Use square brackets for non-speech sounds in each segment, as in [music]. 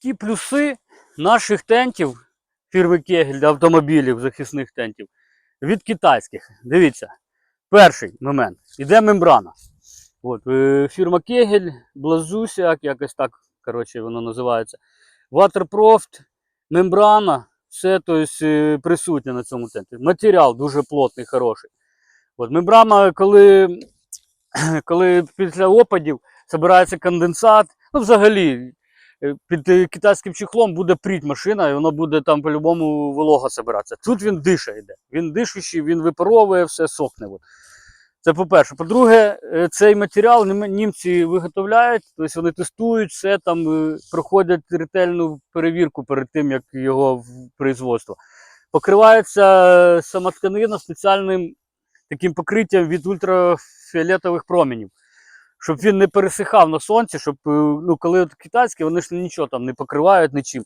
Ті плюси наших тентів, фірми Кегель для автомобілів, захисних тентів, від китайських. Дивіться, перший момент. Іде мембрана. От, е, фірма Кегель, Блазусяк, якось так коротше, воно називається. Waterproft, мембрана, все то е, присутнє на цьому тенті. Матеріал дуже плотний, хороший. От, мембрана, коли, [clears throat] коли після опадів збирається конденсат, ну взагалі під е, китайським чехлом буде пріть машина, і воно буде там по-любому волога збиратися. Тут він дише йде. Він дишущий, він випаровує, все сохне. Це по-перше. По-друге, е, цей матеріал німці виготовляють, тобто вони тестують все, там е, проходять ретельну перевірку перед тим, як його в производство. Покривається е, сама тканина спеціальним таким покриттям від ультрафіолетових променів, щоб він не пересихав на сонці, щоб е, ну, коли от китайські, вони ж нічого там не покривають нічим.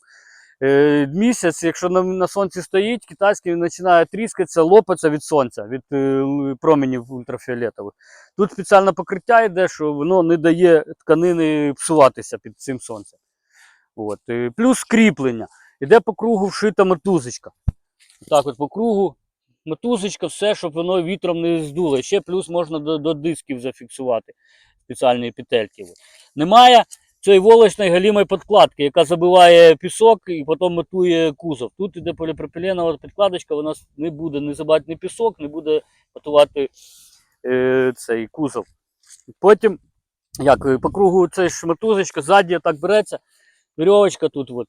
Е, місяць, якщо на, на сонці стоїть, китайський він починає тріскатися, лопатися від сонця, від е, променів ультрафіолетових. Тут спеціальне покриття йде, що воно не дає тканини псуватися під цим сонцем. От. е, Плюс кріплення. Іде по кругу вшита мотузочка. Так от по кругу мотузочка, все, щоб воно вітром не здуло. Ще плюс можна до, до дисків зафіксувати спеціальні петельки. Немає цієї волочної галімої підкладки, яка забиває пісок і потім матує кузов. Тут іде поліпропіленова підкладочка, вона не буде не забивати ні пісок, не буде матувати е, цей кузов. Потім, як е, по кругу цей ж мотузочка, ззаді так береться, вірьовочка тут от,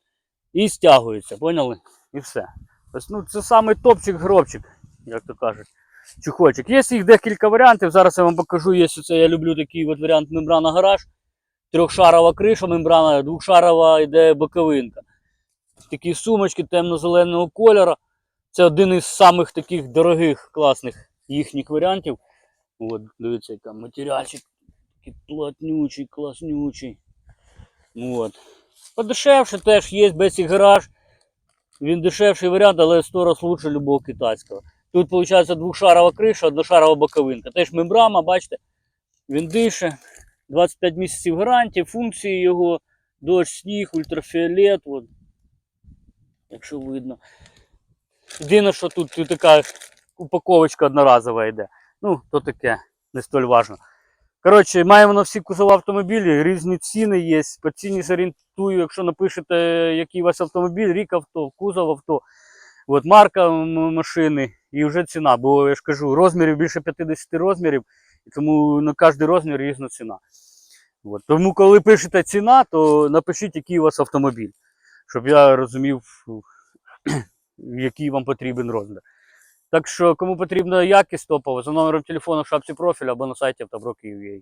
і стягується, поняли? І все. Тобто, ну, це самий топчик-гробчик, як то кажуть. Чухольчик. Є їх декілька варіантів. Зараз я вам покажу, є це я люблю такий от варіант мембрана гараж. Трьохшарова криша мембрана, двохшарова йде боковинка. Такі сумочки темно-зеленого кольору. Це один із самих таких дорогих, класних їхніх варіантів. От, дивіться, який матеріальчик. Такий плотнючий, класнючий. От. Подешевше теж є Basic гараж. Він дешевший варіант, але 100 раз лучше любого китайського. Тут виходить двохшарова криша, одношарова боковинка. Теж мембрана, бачите, він дише. 25 місяців гарантії, функції його, дощ, сніг, ультрафіолет. От. Якщо видно. Єдине, що тут, тут така упаковочка одноразова йде. Ну, то таке, не столь важно. Коротше, маємо на всі кузова автомобілі, різні ціни є. По ціні зорієнтую, якщо напишете, який у вас автомобіль, рік авто, кузов авто, от марка машини і вже ціна. Бо я ж кажу, розмірів більше 50 розмірів, і тому на кожен розмір різна ціна. От. Тому, коли пишете ціна, то напишіть, який у вас автомобіль, щоб я розумів, [clears throat] який вам потрібен розмір. Так що, кому потрібна якість топова, за номером телефону в шапці профіля або на сайті автобро.ua.